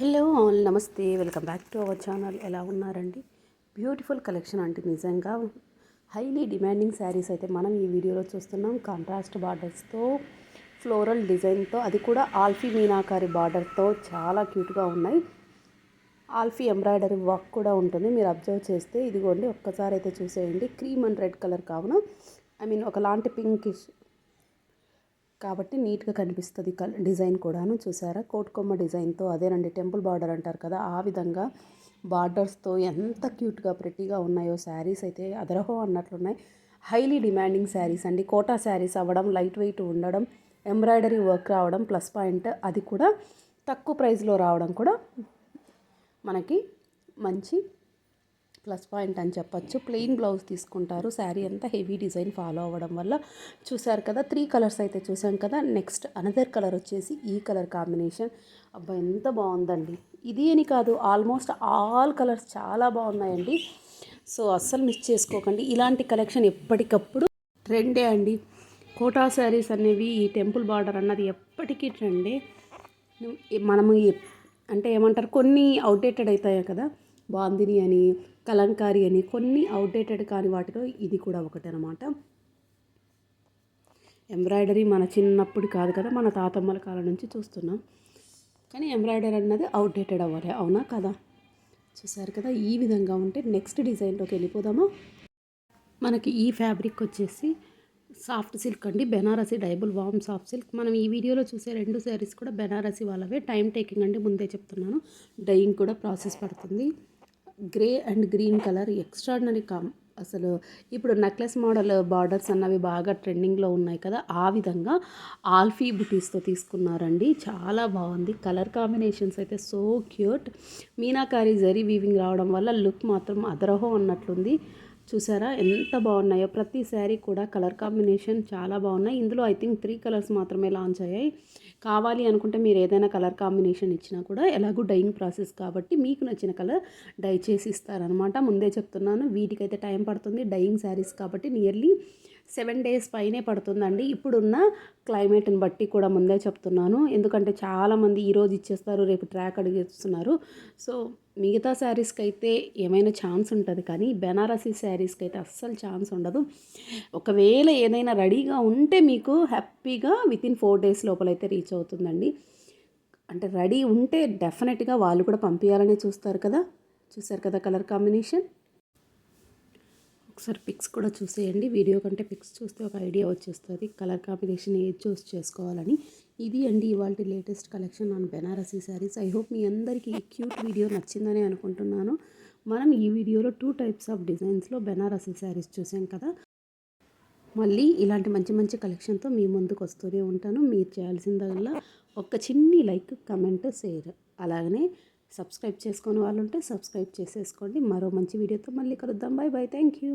Hello all నమస్తే. Welcome back to our channel. ఎలా ఉన్నారండి? బ్యూటిఫుల్ కలెక్షన్ అంటే నిజంగా హైలీ డిమాండింగ్ శారీస్ అయితే మనం ఈ వీడియోలో చూస్తున్నాం. కాంట్రాస్ట్ బార్డర్స్తో ఫ్లోరల్ డిజైన్తో అది కూడా ఆల్ఫీ మీనాకారి బార్డర్తో చాలా క్యూట్గా ఉన్నాయి. ఆల్ఫీ ఎంబ్రాయిడరీ వర్క్ కూడా ఉంటుంది. మీరు అబ్జర్వ్ చేస్తే ఇదిగోండి ఒక్కసారి అయితే చూసేయండి. క్రీమ్ అండ్ రెడ్ కలర్ కావున ఐ మీన్ ఒకలాంటి పింకిష్ కాబట్టి నీట్గా కనిపిస్తుంది కల్ డిజైన్ కూడాను. చూసారా? కోట్కొమ్మ డిజైన్తో అదేనండి టెంపుల్ బార్డర్ అంటారు కదా? ఆ విధంగా బార్డర్స్తో ఎంత క్యూట్గా ప్రెట్టీగా ఉన్నాయో శారీస్ అయితే అదరహో అన్నట్లున్నాయి. హైలీ డిమాండింగ్ శారీస్ అండి. కోటా శారీస్ అవ్వడం లైట్ వెయిట్ ఉండడం ఎంబ్రాయిడరీ వర్క్ రావడం ప్లస్ పాయింట్. అది కూడా తక్కువ ప్రైస్లో రావడం కూడా మనకి మంచి ప్లస్ పాయింట్ అని చెప్పచ్చు. ప్లెయిన్ బ్లౌజ్ తీసుకుంటారు. శారీ అంతా హెవీ డిజైన్ ఫాలో అవ్వడం వల్ల చూసారు కదా త్రీ కలర్స్ అయితే చూసాం కదా. నెక్స్ట్ అనదర్ కలర్ వచ్చేసి ఈ కలర్ కాంబినేషన్. అబ్బా ఎంత బాగుందండి. ఇది అని కాదు ఆల్మోస్ట్ ఆల్ కలర్స్ చాలా బాగున్నాయండి. సో అస్సలు మిస్ చేసుకోకండి. ఇలాంటి కలెక్షన్ ఎప్పటికప్పుడు ట్రెండే అండి. కోటా శారీస్ అనేవి ఈ టెంపుల్ బార్డర్ అన్నది ఎప్పటికీ ట్రెండే. మనము అంటే ఏమంటారు కొన్ని అవుట్డేటెడ్ అవుతాయి కదా. బాందిని అని కలంకారీ అని కొన్ని అవుట్డేటెడ్ కాని వాటిలో ఇది కూడా ఒకటి అనమాట ఎంబ్రాయిడరీ మన చిన్నప్పుడు కాదు కదా మన తాతమ్మల కాలం నుంచి చూస్తున్నాం. కానీ ఎంబ్రాయిడరీ అన్నది అవుట్డేటెడ్ అవ్వాలి అవునా కదా? చూసారు కదా ఈ విధంగా ఉంటే నెక్స్ట్ డిజైన్లోకి వెళ్ళిపోదామా? మనకి ఈ ఫ్యాబ్రిక్ వచ్చేసి సాఫ్ట్ సిల్క్ అండి బెనారసి డైబుల్ వామ్ సాఫ్ట్ సిల్క్ మనం ఈ వీడియోలో చూసే రెండు శారీస్ కూడా బెనారసి వాళ్ళవే. టైం టేకింగ్ అండి ముందే చెప్తున్నాను. డైయింగ్ కూడా ప్రాసెస్ పడుతుంది. Grey and green colour extraordinary com అసలు ఇప్పుడు నెక్లెస్ మోడల్ బార్డర్స్ అన్నవి బాగా ట్రెండింగ్లో ఉన్నాయి కదా ఆ విధంగా ఆల్ఫీ బుటీస్తో తీసుకున్నారండి. చాలా బాగుంది. కలర్ కాంబినేషన్స్ అయితే so cute. Meenakari zari weaving రావడం వల్ల లుక్ మాత్రం అదరహో అన్నట్లుంది. చూసారా? ఎంత బాగున్నాయో. ప్రతి శారీ కూడా కలర్ కాంబినేషన్ చాలా బాగున్నాయి. ఇందులో ఐ థింక్ త్రీ కలర్స్ మాత్రమే లాంచ్ అయ్యాయి. కావాలి అనుకుంటే మీరు ఏదైనా కలర్ కాంబినేషన్ ఇచ్చినా కూడా ఎలాగో డైయింగ్ ప్రాసెస్ కాబట్టి మీకు నచ్చిన కలర్ డై చేసి ఇస్తారనమాట ముందే చెప్తున్నాను వీటికైతే టైం పడుతుంది. డైయింగ్ శారీస్ కాబట్టి నియర్లీ సెవెన్ డేస్ పైనే పడుతుందండి. ఇప్పుడున్న క్లైమేట్ని బట్టి కూడా ముందే చెప్తున్నాను. ఎందుకంటే చాలామంది ఈరోజు ఇచ్చేస్తారు రేపు ట్రాక్ అడిగేస్తున్నారు. సో మిగతా శారీస్కి అయితే ఏమైనా ఛాన్స్ ఉంటుంది. కానీ బెనారసీ శారీస్కి అయితే అస్సలు ఛాన్స్ ఉండదు. ఒకవేళ ఏదైనా రెడీగా ఉంటే మీకు హ్యాపీగా విత్ ఇన్ ఫోర్ డేస్ లోపలైతే రీచ్ అవుతుందండి. అంటే రెడీ ఉంటే డెఫినెట్గా వాళ్ళు కూడా పంపించాలని చూస్తారు కదా. చూసారు కదా కలర్ కాంబినేషన్? ఒకసారి పిక్స్ కూడా చూసేయండి. వీడియో కంటే పిక్స్ చూస్తే ఒక ఐడియా వచ్చేస్తుంది. కలర్ కాంబినేషన్ ఏది చూస్ చేసుకోవాలని. ఇది అండి ఇవాళ latest collection on Banarasi sarees. I hope మీ అందరికీ ఈ క్యూట్ వీడియో నచ్చిందని అనుకుంటున్నాను. మనం ఈ వీడియోలో టూ టైప్స్ ఆఫ్ డిజైన్స్లో బెనారసీ శారీస్ చూసాం కదా. మళ్ళీ ఇలాంటి మంచి మంచి కలెక్షన్తో మీ ముందుకు వస్తూనే ఉంటాను. మీరు చేయాల్సిందల్లా ఒక చిన్ని లైక్ కమెంట్ షేర్. అలాగనే సబ్స్క్రైబ్ చేసుకునే వాళ్ళు ఉంటే సబ్స్క్రైబ్ చేసేసుకోండి. మరో మంచి వీడియోతో మళ్ళీ కలుద్దాం. Bye bye thank you